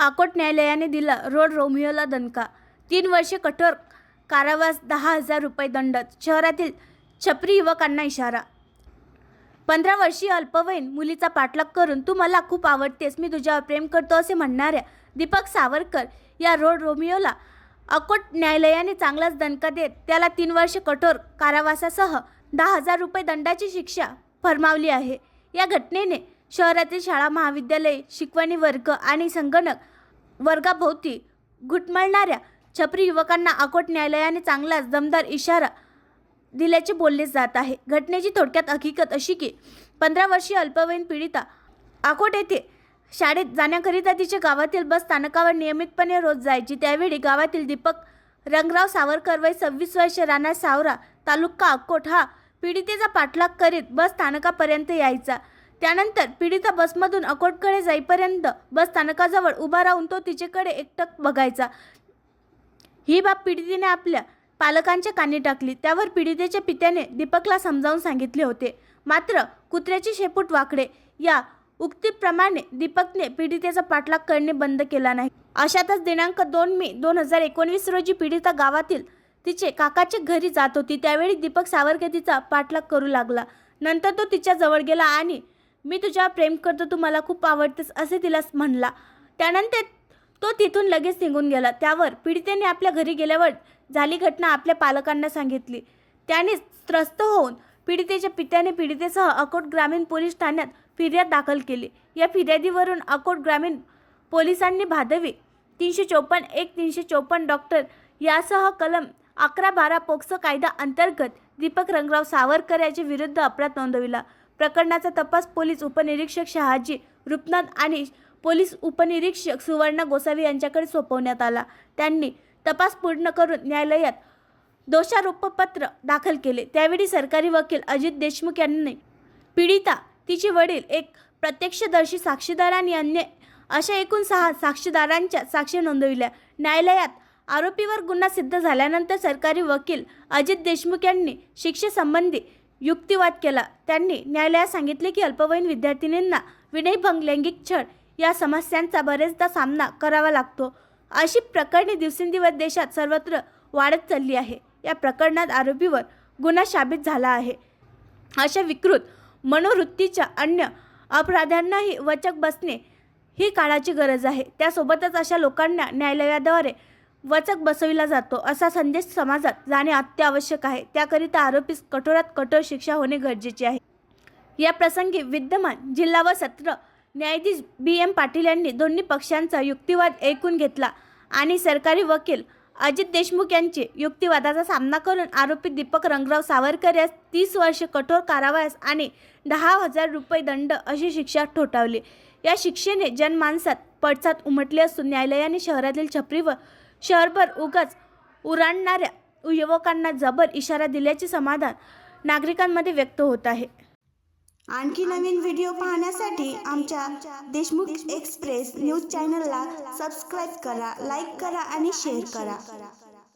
आकोट न्यायालयाने दिला रोड रोमियोला दणका. तीन वर्षे कठोर कारावास दहा हजार रुपये दंड शहरातील छपरी युवकांना इशारा. पंधरा वर्षीय अल्पवयीन मुलीचा पाठलाग करून तू मला खूप आवडतेस मी तुझ्यावर प्रेम करतो असे म्हणणाऱ्या दीपक सावरकर या रोड रोमियोला अकोट न्यायालयाने चांगलाच दणका देत त्याला तीन वर्ष कठोर कारावासासह दहा हजार रुपये दंडाची शिक्षा फरमावली आहे. या घटनेने शहरातील शाळा महाविद्यालय शिकवणी वर्ग आणि संगणक वर्गाभोवती घुटमळणाऱ्या छपरी युवकांना अकोट न्यायालयाने चांगलाच दमदार इशारा दिल्याचे बोलले जात आहे. घटनेची थोडक्यात हकीकत अशी की पंधरा वर्षीय अल्पवयीन पीडिता अकोट येथे शाळेत जाण्याकरिता तिच्या गावातील बस स्थानकावर नियमितपणे रोज जायची. त्यावेळी गावातील दीपक रंगराव सावरकर वय सव्वीस वर्ष राणा सावरा तालुका अकोट हा पीडितेचा पाठलाग करीत बस स्थानकापर्यंत यायचा. त्यानंतर पीडिता बसमधून अकोटकडे जाईपर्यंत बस स्थानकाजवळ उभा राहून तो तिच्याकडे एकटक बघायचा. ही बाब पीडितेने आपल्या पालकांच्या कानी टाकली. त्यावर पीडितेच्या पित्याने दीपकला समजावून सांगितले होते. मात्र कुत्र्याची शेपूट वाकडे. या उक्तीप्रमाणे दीपकने पीडितेचा पाठलाग करणे बंद केला नाही. अशातच दिनांक दोन मे दोन हजार एकोणवीस रोजी पीडिता गावातील तिचे काकाच्या घरी जात होती. त्यावेळी दीपक सावरकर तिचा पाठलाग करू लागला. नंतर तो तिच्या जवळ गेला आणि मी तुझ्या प्रेम करतो तू मला खूप आवडतेस असे तिला म्हणला. त्यानंतर तो तिथून लगेच निघून गेला. त्यावर पीडितेने आपल्या घरी गेल्यावर झाली घटना आपल्या पालकांना सांगितली. त्याने त्रस्त होऊन पीडितेच्या पित्याने पीडितेसह अकोट ग्रामीण पोलीस ठाण्यात फिर्याद दाखल केली. या फिर्यादीवरून अकोट ग्रामीण पोलिसांनी भादवी तीनशे चोपन्न एक तीनशे चोपन्न डॉक्टर यासह कलम अकरा बारा पोक्सो कायदा अंतर्गत दीपक रंगराव सावरकर याच्या विरुद्ध अपराध नोंदविला. प्रकरणाचा तपास पोलीस उपनिरीक्षक शहाजी रुपनाथ आणि पोलीस उपनिरीक्षक सुवर्णा गोसावी यांच्याकडे सोपवण्यात आला. त्यांनी तपास पूर्ण करून न्यायालयात दोषारोपपत्र दाखल केले. त्यावेळी सरकारी वकील अजित देशमुख यांनी पीडिता तिचे वडील एक प्रत्यक्षदर्शी साक्षीदार आणि अन्य अशा एकूण सहा साक्षीदारांच्या साक्षी नोंदविल्या. न्यायालयात आरोपीवर गुन्हा सिद्ध झाल्यानंतर सरकारी वकील अजित देशमुख यांनी शिक्षेसंबंधी युक्तिवाद केला. त्यांनी न्यायालयात सांगितले की अल्पवयीन विद्यार्थिनींना विनयभंग लैंगिक छळ या समस्यांचा बरेचदा सामना करावा लागतो. अशी प्रकरणे दिवसेंदिवस देशात सर्वत्र वाढत चालली आहे. या प्रकरणात आरोपीवर गुन्हा शाबित झाला आहे. अशा विकृत मनोवृत्तीच्या अन्य अपराध्यांनाही वचक बसणे ही काळाची गरज आहे. त्यासोबतच अशा लोकांना न्यायालयाद्वारे वचक बसविला जातो. असा संदेश समाजात जाणे अत्यावश्यक आहे. त्याकरिता आरोपीस कठोरात कठोर शिक्षा होणे गरजेचे आहे. या प्रसंगी विद्यमान जिल्हा व सत्र न्यायाधीश बी एम पाटील यांनी दोन्ही पक्षांचा युक्तिवाद ऐकून घेतला आणि सरकारी वकील अजित देशमुख यांचे युक्तिवादाचा सामना करून आरोपी दीपक रंगराव सावरकर यास तीस वर्ष कठोर कारावास आणि दहा हजार रुपये दंड अशी शिक्षा ठोठावली. या शिक्षेने जनमानसात पडसाद उमटले असून न्यायालयाने शहरातील छपरीवर शहरभर उगाच उराणणाऱ्या युवकांना जबर इशारा दिल्याचे समाधान नागरिकांमध्ये व्यक्त होत आहे. आणखी नवीन व्हिडिओ पाहण्यासाठी आमच्या देशमुख एक्सप्रेस न्यूज चॅनलला सबस्क्राईब करा लाईक करा आणि शेअर करा.